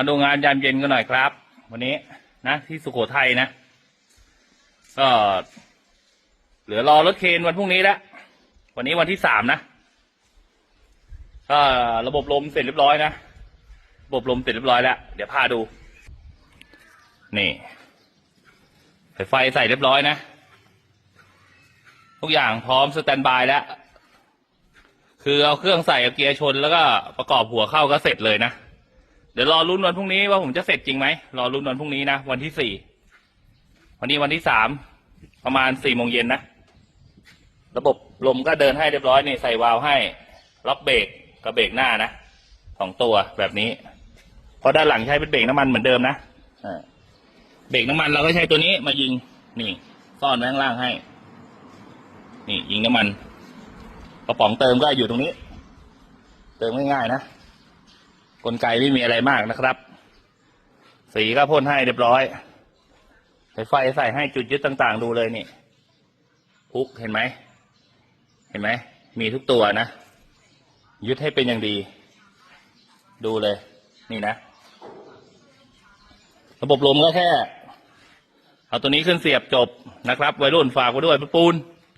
มาดูงานยามเย็นกันหน่อยครับ วันนี้นะที่สุโขทัยนะ ก็ เหลือรอรถเคนวันพรุ่งนี้แล้ววันนี้วันที่สามนะก็ระบบลมเสร็จเรียบร้อยนะระบบลมเสร็จเรียบร้อยแล้วเดี๋ยวพาดู นี่สายไฟใส่เรียบร้อยนะ ทุกอย่างพร้อมสแตนบายแล้ว คือเอาเครื่องใส่เกียร์ชนแล้วก็ประกอบหัวเข้าก็เสร็จเลยนะ ดี๋ยวรอรุ้นวันพรุ่งนี้ว่าผมจะเสร็จจริงไหมรอรุ้นวันพรุ่งนี้นะวันที่สี่วันนี้วันที่สามประมาณสี่โมงเย็นนะระบบลมก็เดินให้เรียบร้อยนี่ใส่วาล์วให้ล็อกเบรกกับเบรกหน้านะสองตัวแบบนี้พราะด้านหลังใช้เป็นเบรกน้ำมันเหมือนเดิมนะเบรกน้ำมันเราก็ใช้ตัวนี้มายิงนี่ซ่อนไว้ข้างล่างให้ นี่ยิงน้ำมันกระป๋องเติมก็อยู่ตรงนี้ เติมง่ายๆนะ กลไกไม่มีอะไรมากนะครับ สีก็พ่นให้เรียบร้อยใสายไฟใส่ให้จุดยึดต่าง ๆ ดูเลยนี่พุกเห็นไหม เห็นไหม มีทุกตัวนะ ยึดให้เป็นอย่างดี ดูเลย นี่นะ ระบบลมก็แค่ เอาตัวนี้ขึ้นเสียบจบนะครับ ไวรุ่นฝากไว้ด้วยปูน